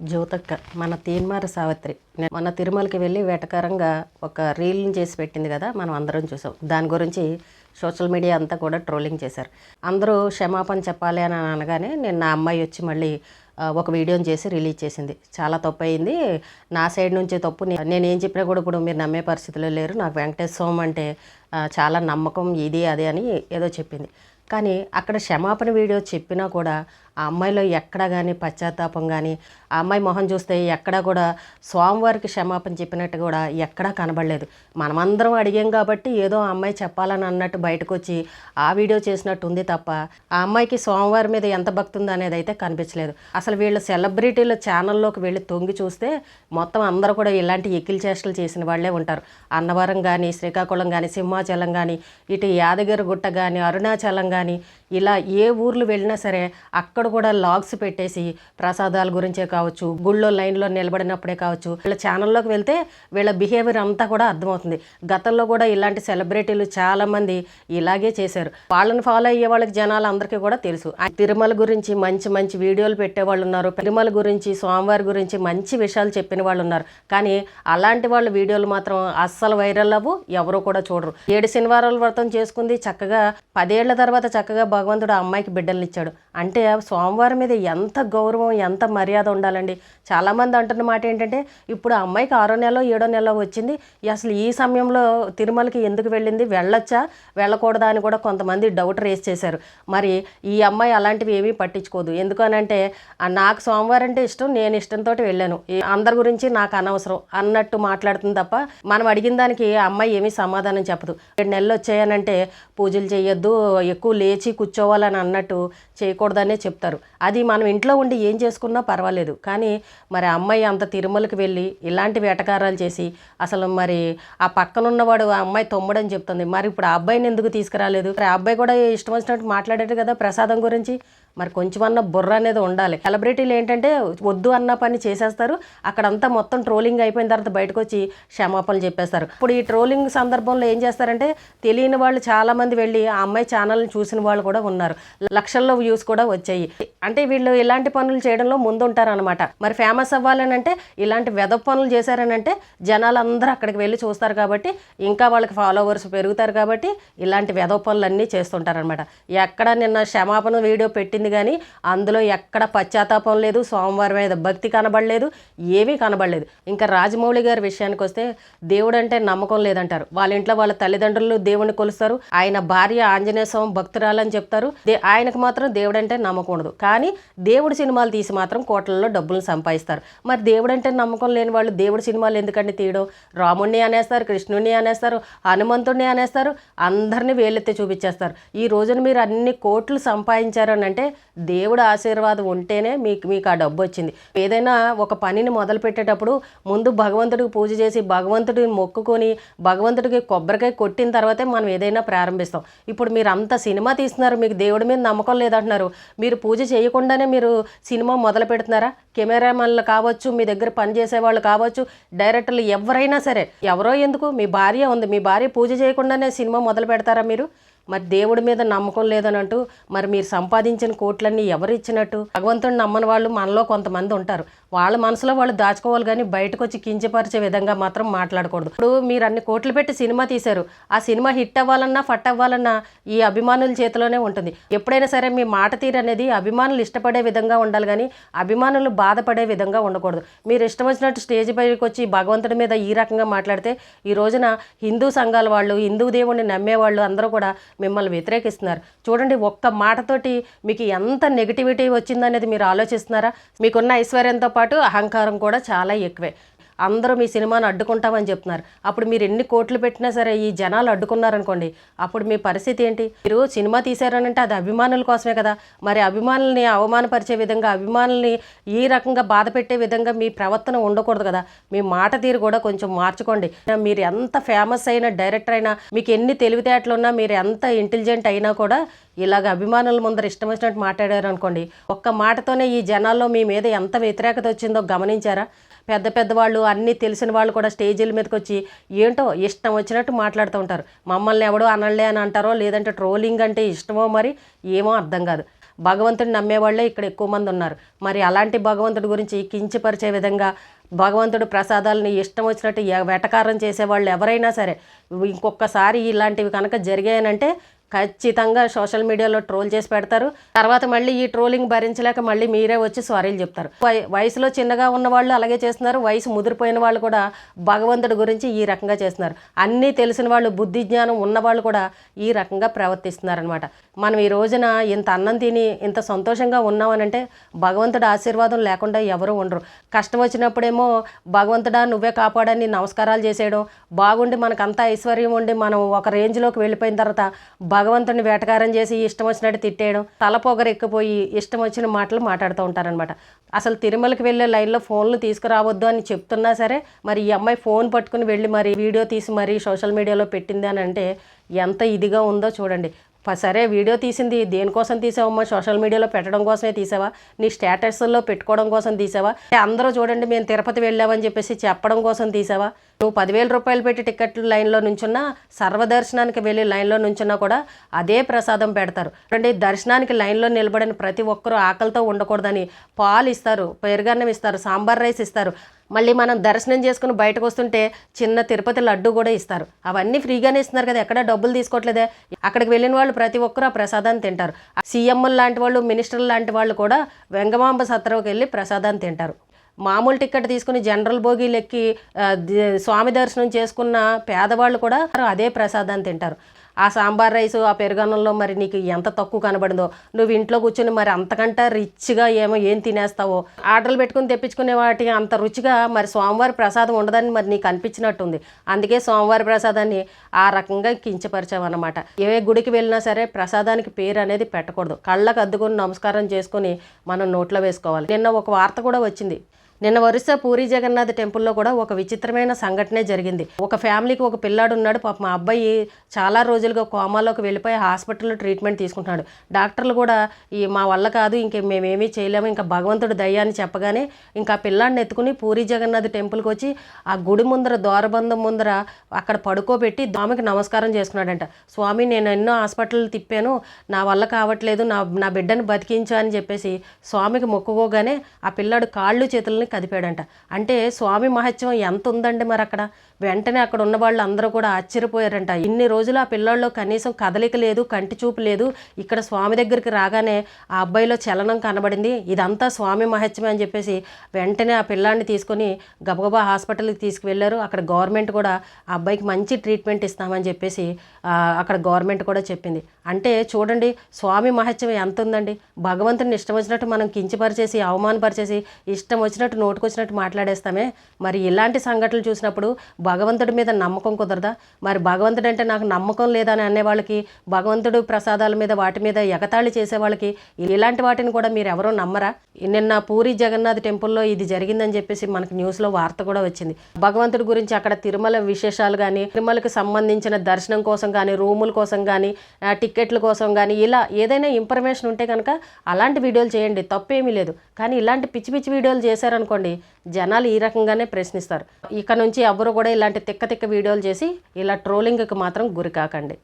జ్యోతక్క మన తీన్మార సావిత్రి. మన తిరుమలకి వెళ్ళి వేటకరంగా ఒక రీల్ని చేసి పెట్టింది కదా మనం అందరం చూసాం. దాని గురించి సోషల్ మీడియా అంతా కూడా ట్రోలింగ్ చేశారు. అందరూ క్షమాపణ చెప్పాలి అని అనగానే నేను నా అమ్మాయి వచ్చి మళ్ళీ ఒక వీడియోని చేసి రిలీజ్ చేసింది. చాలా తప్పు అయింది నా సైడ్ నుంచి తప్పు నేను ఏం చెప్పినా కూడా ఇప్పుడు మీరు నమ్మే పరిస్థితిలో లేరు. నాకు వెంకటేశ్వర స్వామి అంటే చాలా నమ్మకం ఇది అది అని ఏదో చెప్పింది. కానీ అక్కడ క్షమాపణ వీడియో చెప్పినా కూడా ఆ అమ్మాయిలో ఎక్కడ కానీ పశ్చాత్తాపం కానీ ఆ అమ్మాయి మొహం చూస్తే ఎక్కడా కూడా స్వామివారికి క్షమాపణ చెప్పినట్టు కూడా ఎక్కడా కనబడలేదు. మనమందరం అడిగాం కాబట్టి ఏదో ఆ అమ్మాయి చెప్పాలని అన్నట్టు బయటకు వచ్చి ఆ వీడియో చేసినట్టు ఉంది తప్ప ఆ అమ్మాయికి స్వామివారి మీద ఎంత భక్తి ఉంది అనేది అయితే కనిపించలేదు. అసలు వీళ్ళు సెలబ్రిటీల ఛానల్లోకి వెళ్ళి తొంగి చూస్తే మొత్తం అందరూ కూడా ఇలాంటి ఎక్కిల్ చేష్టలు చేసిన వాళ్ళే ఉంటారు. అన్నవరం కానీ శ్రీకాకుళం కానీ సింహాచలం కానీ ఇటు యాదగిరిగుట్ట కానీ అరుణాచలం కానీ ఇలా ఏ ఊర్లు వెళ్ళినా సరే అక్కడ కూడా లాగ్స్ పెట్టేసి ప్రసాదాల గురించే కావచ్చు గుళ్ళో లైన్లో నిలబడినప్పుడే కావచ్చు వీళ్ళ ఛానల్లోకి వెళ్తే వీళ్ళ బిహేవియర్ అంతా కూడా అర్థమవుతుంది. గతంలో కూడా ఇలాంటి సెలబ్రిటీలు చాలామంది ఇలాగే చేశారు. వాళ్ళని ఫాలో అయ్యే వాళ్ళకి జనాలు అందరికీ కూడా తెలుసు. తిరుమల గురించి మంచి మంచి వీడియోలు పెట్టేవాళ్ళు ఉన్నారు. తిరుమల గురించి స్వామివారి గురించి మంచి విషయాలు చెప్పిన వాళ్ళు ఉన్నారు. కానీ అలాంటి వాళ్ళ వీడియోలు మాత్రం అస్సలు వైరల్ అవ్వు ఎవరు కూడా చూడరు. ఏడు శనివారాల వ్రతం చేసుకుంది చక్కగా పదేళ్ళ తర్వాత చక్కగా భగవంతుడు ఆ అమ్మాయికి బిడ్డల్ని ఇచ్చాడు. అంటే స్వామివారి మీద ఎంత గౌరవం ఎంత మర్యాద ఉండాలండి. చాలామంది అంటున్న మాట ఏంటంటే ఇప్పుడు ఆ అమ్మాయికి ఆరో నెలలో ఏడో నెలలో వచ్చింది. అసలు ఈ సమయంలో తిరుమలకి ఎందుకు వెళ్ళింది? వెళ్ళొచ్చా? వెళ్ళకూడదా అని కూడా కొంతమంది డౌట్ రేస్ చేశారు. మరి ఈ అమ్మాయి అలాంటివి ఏమీ పట్టించుకోదు. ఎందుకనంటే నాకు సోమవారం అంటే ఇష్టం నేను ఇష్టంతో వెళ్ళాను. అందరి గురించి నాకు అనవసరం అన్నట్టు మాట్లాడుతుంది తప్ప మనం అడిగిన దానికి అమ్మాయి ఏమీ సమాధానం చెప్పదు. ఏడు నెలలు వచ్చాయనంటే పూజలు చేయొద్దు ఎక్కువ లేచి కూర్చోవాలని అన్నట్టు చేయకూడదనే చెప్తారు. అది మనం ఇంట్లో ఉండి ఏం చేసుకున్నా పర్వాలేదు. కానీ మరి అమ్మాయి అంత తిరుమలకి వెళ్ళి ఇలాంటి వేటకారాలు చేసి అసలు మరి ఆ పక్కన ఉన్నవాడు ఆ అమ్మాయి తొమ్మడని చెప్తుంది. మరి ఇప్పుడు ఆ అబ్బాయిని ఎందుకు తీసుకురాలేదు? మరి ఆ అబ్బాయి కూడా ఇష్టం వచ్చినట్టు మాట్లాడాడు కదా ప్రసాదం గురించి? మరి కొంచెమన్నా బుర్ర అనేది ఉండాలి. సెలబ్రిటీలు ఏంటంటే వద్దు అన్న పని చేసేస్తారు. అక్కడంతా మొత్తం ట్రోలింగ్ అయిపోయిన తర్వాత బయటకు వచ్చి క్షమాపణలు చెప్పేస్తారు. ఇప్పుడు ఈ ట్రోలింగ్ సందర్భంలో ఏం చేస్తారంటే తెలియని వాళ్ళు చాలా మంది వెళ్ళి ఆ అమ్మాయి ఛానల్ని చూసిన వాళ్ళు కూడా ఉన్నారు. లక్షల్లో వ్యూస్ కూడా వచ్చాయి. అంటే వీళ్ళు ఇలాంటి పనులు చేయడంలో ముందుంటారనమాట మరి ఫేమస్ అవ్వాలనంటే ఇలాంటి వెద పనులు చేశారనంటే జనాలు అందరూ అక్కడికి వెళ్ళి చూస్తారు కాబట్టి ఇంకా వాళ్ళకి ఫాలోవర్స్ పెరుగుతారు కాబట్టి ఇలాంటి వెదవ పనులు అన్నీ చేస్తుంటారనమాట ఎక్కడ నిన్న క్షమాపణ వీడియో పెట్టింది కానీ అందులో ఎక్కడ పశ్చాత్తాపం లేదు సోమవారం మీద భక్తి కనబడలేదు ఏమీ కనబడలేదు. ఇంకా రాజమౌళి గారి విషయానికి వస్తే దేవుడు అంటే నమ్మకం లేదంటారు. వాళ్ళ ఇంట్లో వాళ్ళ తల్లిదండ్రులు దేవుడిని కొలుస్తారు ఆయన భార్య ఆంజనేయ స్వామి భక్తురాలని చెప్తారు. దే- ఆయనకు మాత్రం దేవుడు అంటే నమ్మకం ఉండదు. కానీ దేవుడి సినిమాలు తీసి మాత్రం కోట్లలో డబ్బులు సంపాదిస్తారు. మరి దేవుడు అంటే నమ్మకం లేని వాళ్ళు దేవుడి సినిమాలు ఎందుకంటే తీయడం? రాముణ్ణి అనేస్తారు కృష్ణుణ్ణి అనేస్తారు హనుమంతుడిని అనేస్తారు అందరినీ వేలెత్తి చూపించేస్తారు. ఈ రోజున మీరు అన్ని కోట్లు సంపాదించారని అంటే దేవుడు ఆశీర్వాదం ఉంటేనే మీకు మీకు ఆ డబ్బు వచ్చింది. ఏదైనా ఒక పనిని మొదలు పెట్టేటప్పుడు ముందు భగవంతుడికి పూజ చేసి భగవంతుడిని మొక్కుకొని భగవంతుడికి కొబ్బరికాయ కొట్టిన తర్వాతే మనం ఏదైనా ప్రారంభిస్తాం. ఇప్పుడు మీరు అంత సినిమా తీస్తున్నారు మీకు దేవుడి మీద నమ్మకం లేదంటున్నారు. మీరు పూజ చేయకుండానే మీరు సినిమా మొదలు పెడుతున్నారా? కెమెరామెన్లు కావచ్చు మీ దగ్గర పనిచేసే వాళ్ళు కావచ్చు డైరెక్టర్లు ఎవరైనా సరే ఎవరో ఎందుకు? మీ భార్య ఉంది మీ భార్య పూజ చేయకుండానే సినిమా మొదలు పెడతారా మీరు? మరి దేవుడి మీద నమ్మకం లేదని అంటూ మరి మీరు సంపాదించిన కోట్లన్నీ ఎవరు ఇచ్చినట్టు భగవంతుడిని నమ్మని వాళ్ళు మనలో కొంతమంది ఉంటారు. వాళ్ళ మనసులో వాళ్ళు దాచుకోవాలి కానీ బయటకు వచ్చి కించపరిచే విధంగా మాత్రం మాట్లాడకూడదు. ఇప్పుడు మీరు అన్ని కోట్లు పెట్టి సినిమా తీశారు. ఆ సినిమా హిట్ అవ్వాలన్నా ఫట్ అవ్వాలన్నా ఈ అభిమానుల చేతిలోనే ఉంటుంది. ఎప్పుడైనా సరే మీ మాట తీరు అనేది అభిమానులు ఇష్టపడే విధంగా ఉండాలి కానీ అభిమానులు బాధపడే విధంగా ఉండకూడదు. మీరు ఇష్టం వచ్చినట్టు స్టేజ్ పైకి వచ్చి భగవంతుడి మీద ఈ రకంగా మాట్లాడితే ఈ రోజున హిందూ సంఘాల వాళ్ళు హిందూ దేవుడిని నమ్మేవాళ్ళు అందరూ కూడా మిమ్మల్ని వ్యతిరేకిస్తున్నారు. చూడండి ఒక్క మాటతోటి మీకు ఎంత నెగిటివిటీ వచ్చిందనేది మీరు ఆలోచిస్తున్నారా? మీకున్న ఐశ్వర్యంతో పాటు అహంకారం కూడా చాలా ఎక్కువే. అందరూ మీ సినిమాను అడ్డుకుంటామని చెప్తున్నారు. అప్పుడు మీరు ఎన్ని కోట్లు పెట్టినా సరే ఈ జనాలు అడ్డుకున్నారనుకోండి. అప్పుడు మీ పరిస్థితి ఏంటి? మీరు సినిమా తీశారనంటే అది అభిమానుల కోసమే కదా. మరి అభిమానుల్ని అవమానపరిచే విధంగా అభిమానుల్ని ఈ రకంగా బాధ పెట్టే విధంగా మీ ప్రవర్తన ఉండకూడదు కదా. మీ మాట తీరు కూడా కొంచెం మార్చుకోండి. మీరు ఎంత ఫేమస్ అయిన డైరెక్టర్ అయినా మీకు ఎన్ని తెలివితేటలు ఉన్నా మీరు ఎంత ఇంటెలిజెంట్ అయినా కూడా ఇలాగ అభిమానుల ముందర ఇష్టం వచ్చినట్టు మాట్లాడారు అనుకోండి ఒక్క మాటతోనే ఈ జనాల్లో మీ మీద ఎంత వ్యతిరేకత వచ్చిందో గమనించారా? పెద్ద పెద్ద వాళ్ళు అన్నీ తెలిసిన వాళ్ళు కూడా స్టేజీల మీదకి వచ్చి ఏంటో ఇష్టం వచ్చినట్టు మాట్లాడుతూ ఉంటారు. మమ్మల్ని ఎవడో అనలే అని అంటారో లేదంటే ట్రోలింగ్ అంటే ఇష్టమో మరి ఏమో అర్థం కాదు. భగవంతుడిని నమ్మేవాళ్ళే ఇక్కడ ఎక్కువ మంది ఉన్నారు. మరి అలాంటి భగవంతుడి గురించి కించపరిచే విధంగా భగవంతుడు ప్రసాదాలని ఇష్టం వచ్చినట్టు వెటకారం చేసేవాళ్ళు ఎవరైనా సరే ఇంకొకసారి ఇలాంటివి కనుక జరిగాయనంటే ఖచ్చితంగా సోషల్ మీడియాలో ట్రోల్ చేసి పెడతారు. తర్వాత మళ్ళీ ఈ ట్రోలింగ్ భరించలేక మళ్ళీ మీరే వచ్చి సారీలు చెప్తారు. వయసులో చిన్నగా ఉన్న వాళ్ళు అలాగే చేస్తున్నారు. వయసు ముదిరిపోయిన వాళ్ళు కూడా భగవంతుడి గురించి ఈ రకంగా చేస్తున్నారు. అన్నీ తెలిసిన వాళ్ళు బుద్ధి జ్ఞానం ఉన్న వాళ్ళు కూడా ఈ రకంగా ప్రవర్తిస్తున్నారనమాట మనం ఈ రోజున ఇంత అన్నం తిని ఇంత సంతోషంగా ఉన్నామనంటే భగవంతుడి ఆశీర్వాదం లేకుండా ఎవరు ఉండరు. కష్టం వచ్చినప్పుడేమో భగవంతుడా నువ్వే కాపాడని నమస్కారాలు చేసేయడం బాగుండి మనకంతా ఐశ్వర్యం ఉండి మనం ఒక రేంజ్లోకి వెళ్ళిపోయిన తర్వాత భగవంతుని వేటకారం చేసి ఇష్టం వచ్చినట్టు తిట్టేయడం తల పొగరు ఎక్కిపోయి ఇష్టం వచ్చిన మాటలు మాట్లాడుతూ ఉంటారనమాట అసలు తిరుమలకి వెళ్ళే లైన్లో ఫోన్లు తీసుకురావద్దు అని చెప్తున్నా సరే మరి ఈ అమ్మాయి ఫోన్ పట్టుకుని వెళ్ళి మరి వీడియో తీసి మరి సోషల్ మీడియాలో పెట్టింది అని అంటే ఎంత ఇదిగా ఉందో చూడండి. సరే వీడియో తీసింది దేనికోసం తీసావమ్మా? సోషల్ మీడియాలో పెట్టడం కోసమే తీసావా? నీ స్టేటస్లో పెట్టుకోవడం కోసం తీసావా? అందరూ చూడండి మేము తిరుపతి వెళ్ళామని చెప్పేసి చెప్పడం కోసం తీసావా? నువ్వు పదివేల రూపాయలు పెట్టి టికెట్లు లైన్లో నుంచున్నా సర్వదర్శనానికి వెళ్ళి లైన్లో నుంచున్నా కూడా అదే ప్రసాదం పెడతారు. అంటే దర్శనానికి లైన్లో నిలబడిన ప్రతి ఒక్కరూ ఆకలితో ఉండకూడదని పాలు ఇస్తారు పెరుగన్నం ఇస్తారు సాంబార్ రైస్ ఇస్తారు. మళ్ళీ మనం దర్శనం చేసుకుని బయటకు వస్తుంటే చిన్న తిరుపతి లడ్డు కూడా ఇస్తారు. అవన్నీ ఫ్రీగానే ఇస్తున్నారు కదా ఎక్కడ డబ్బులు తీసుకోవట్లేదే. అక్కడికి వెళ్ళిన వాళ్ళు ప్రతి ఒక్కరు ఆ ప్రసాదాన్ని తింటారు. సీఎంలు లాంటి వాళ్ళు మినిస్టర్లు లాంటి వాళ్ళు కూడా వెంగమాంబ సత్రంకి వెళ్ళి ప్రసాదాన్ని తింటారు. మామూలు టికెట్ తీసుకుని జనరల్ బోగీలు ఎక్కి స్వామి దర్శనం చేసుకున్న పేదవాళ్ళు కూడా అదే ప్రసాదాన్ని తింటారు. ఆ సాంబార్ రైస్ ఆ పెరుగన్నంలో మరి నీకు ఎంత తక్కువ కనబడిందో. నువ్వు ఇంట్లో కూర్చొని మరి అంతకంటే రిచ్గా ఏమో ఏం తినేస్తావో. ఆర్డర్లు పెట్టుకుని తెప్పించుకునే వాటి అంత రుచిగా మరి సోమవారి ప్రసాదం ఉండదని మరి నీకు అనిపించినట్టుంది. అందుకే సోమవారి ప్రసాదాన్ని ఆ రకంగా కించపరిచావన్నమాట. ఏ గుడికి వెళ్ళినా సరే ప్రసాదానికి పేరు అనేది పెట్టకూడదు. కళ్ళకు అద్దుకొని నమస్కారం చేసుకుని మనం నోట్లో వేసుకోవాలి. నిన్న ఒక వార్త కూడా వచ్చింది. నిన్న వరుస పూరి జగన్నాథ్ టెంపుల్లో కూడా ఒక విచిత్రమైన సంఘటనే జరిగింది. ఒక ఫ్యామిలీకి ఒక పిల్లాడు ఉన్నాడు. పాప మా అబ్బాయి చాలా రోజులుగా కోమాలోకి వెళ్ళిపోయి హాస్పిటల్లో ట్రీట్మెంట్ తీసుకుంటున్నాడు. డాక్టర్లు కూడా ఈ మా వల్ల కాదు ఇంక మేమేమీ చేయలేము ఇంకా భగవంతుడు దయ్యా అని చెప్పగానే ఇంకా ఆ పిల్లాడిని ఎత్తుకుని పూరి జగన్నాథ్ టెంపుల్కి వచ్చి ఆ గుడి ముందర దూరబంధం ముందర అక్కడ పడుకోబెట్టి దామికి నమస్కారం చేసుకున్నాడంట. స్వామి నేను ఎన్నో హాస్పిటల్ తిప్పాను. నా వల్ల కావట్లేదు. నా నా బిడ్డను బతికించు అని చెప్పేసి స్వామికి మొక్కుకోగానే ఆ పిల్లాడు కాళ్ళు చేతులని కదిపాడంట. అంటే స్వామి మహత్యం ఎంత ఉందండి మరి అక్కడ వెంటనే అక్కడ ఉన్న వాళ్ళు అందరూ కూడా ఆశ్చర్యపోయారంట. ఇన్ని రోజులు ఆ పిల్లల్లో కనీసం కదలిక లేదు కంటి చూపు లేదు. ఇక్కడ స్వామి దగ్గరికి రాగానే ఆ అబ్బాయిలో చలనం కనబడింది. ఇదంతా స్వామి మహత్యమే అని చెప్పేసి వెంటనే ఆ పిల్లాడిని తీసుకొని గబగబా హాస్పిటల్కి తీసుకువెళ్ళారు. అక్కడ గవర్నమెంట్ కూడా ఆ అబ్బాయికి మంచి ట్రీట్మెంట్ ఇస్తామని చెప్పేసి అక్కడ గవర్నమెంట్ కూడా చెప్పింది. అంటే చూడండి స్వామి మహత్యం ఎంత ఉందండి భగవంతుని ఇష్టం వచ్చినట్టు మనం కించపరిచేసి అవమానపరిచేసి ఇష్టం వచ్చినట్టు నోటుకొచ్చినట్టు మాట్లాడేస్తామే. మరి ఇలాంటి సంఘటనలు చూసినప్పుడు భగవంతుడి మీద నమ్మకం కుదరదా? మరి భగవంతుడు అంటే నాకు నమ్మకం లేదని అనే వాళ్ళకి భగవంతుడు ప్రసాదాల మీద వాటి మీద ఎగతాళి చేసే వాళ్ళకి ఇలాంటి వాటిని కూడా మీరు ఎవరో నమ్మరా? నిన్న పూరి జగన్నాథ్ టెంపుల్లో ఇది జరిగిందని చెప్పేసి మనకు న్యూస్లో వార్త కూడా వచ్చింది. భగవంతుడి గురించి అక్కడ తిరుమల విశేషాలు కానీ తిరుమలకి సంబంధించిన దర్శనం కోసం కానీ రూముల కోసం కానీ టికెట్ల టిక్కెట్ల కోసం కానీ ఇలా ఏదైనా ఇన్ఫర్మేషన్ ఉంటే కనుక అలాంటి వీడియోలు చేయండి. తప్పేమీ లేదు. కానీ ఇలాంటి పిచ్చి పిచ్చి వీడియోలు అనుకోండి జనాలు ఈ రకంగానే ప్రశ్నిస్తారు. ఇక నుంచి ఎవరు కూడా ఇలాంటి తిక్క తిక్క వీడియోలు చేసి ఇలా ట్రోలింగ్కి మాత్రం గురికాకండి.